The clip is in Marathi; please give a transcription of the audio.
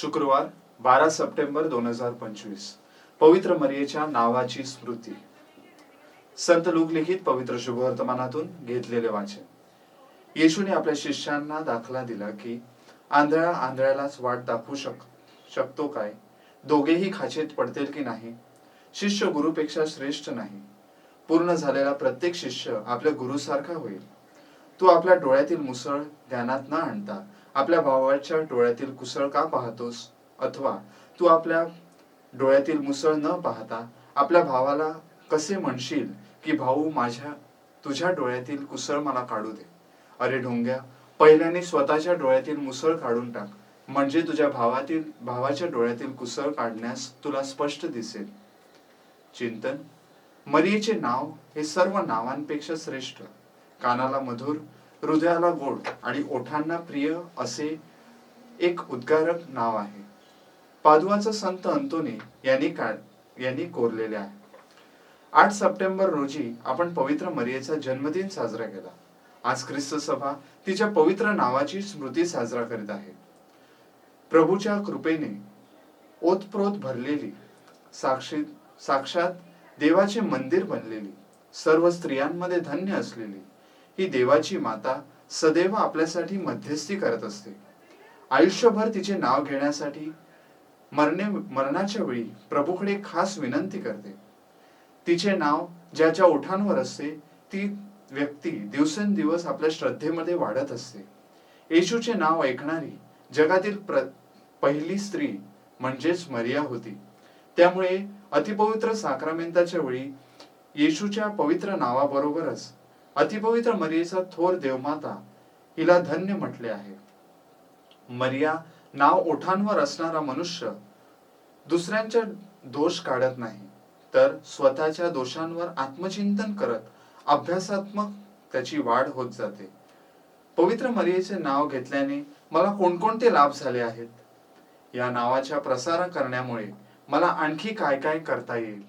शुक्रवार बारा सप्टेंबर दोन हजार पंचवीस. पवित्र मरियेच्या नावाची स्मृती. संत लोकलिखित पवित्र शुभवर्तमानातून घेतलेले वाचन. येशूने आपल्या शिष्यांना दाखला दिला की आंधळा आंधळ्यालाच वाट दाखवू शक शकतो काय? दोघेही खाचेत पडतील की नाही? शिष्य गुरुपेक्षा श्रेष्ठ नाही. पूर्ण झालेला प्रत्येक शिष्य आपल्या गुरुसारखा होईल. तू आपल्या डोळ्यातील मुसळ ध्यानात न आणता आपल्या भावाच्या डोळ्यातील कुसळ का पाहतोस? अथवा तू आपल्या डोळ्यातील मुसळ न पाहता आपल्या भावाला कसे म्हणशील की भाऊ माझ्या तुझ्या डोळ्यातील कुसळ मला काढू दे. अरे ढोंग्या पहिल्याने स्वतःच्या डोळ्यातील मुसळ काढून टाक. म्हणजे तुझ्या भावातील भावाच्या डोळ्यातील कुसळ काढण्यास तुला स्पष्ट दिसेल. चिंतन मरियेचे नाव हे सर्व नावांपेक्षा श्रेष्ठ. कानाला मधुर हृदयाला गोड आणि ओठांना प्रिय असे एक उद्गारक नाव आहे. पादुआचा संत अंतोनी यांनी काढ यांनी कोरलेले आहे. आठ सप्टेंबर रोजी आपण पवित्र मरियेचा जन्मदिन साजरा केला. आज ख्रिस्त सभा तिच्या पवित्र नावाची स्मृती साजरा करीत आहे. प्रभूच्या कृपेने ओतप्रोत भरलेली साक्षी साक्षात देवाचे मंदिर बनलेली सर्व स्त्रियांमध्ये धन्य असलेली ही देवाची माता सदैव आपल्यासाठी मध्यस्थी करत असते. आयुष्यभर तिचे नाव घेण्यासाठी मरणे मरणाच्या वेळी प्रभूकडे खास विनंती करते. तिचे नाव ज्याच्या ओठांवर असते ती व्यक्ती दिवसेंदिवस आपल्या श्रद्धेमध्ये वाढत असते. येशूचे नाव ऐकणारी जगातील प्र पहिली स्त्री म्हणजेच मरिया होती. त्यामुळे अतिपवित्र साक्रामेंताच्या वेळी येशूच्या पवित्र नावाबरोबरच अतिपवित्र मरियेचा थोर देवमाता हिला धन्य म्हटले आहे. मरिया नाव ओठांवर असणारा मनुष्य दुसऱ्यांच्या दोष काढत नाही तर स्वतःच्या दोषांवर आत्मचिंतन करत अभ्यासात्मक त्याची वाढ होत जाते. पवित्र मरियेचे नाव घेतल्याने मला कोणकोणते लाभ झाले आहेत? या नावाच्या प्रसार करण्यामुळे मला आणखी काय काय करता येईल?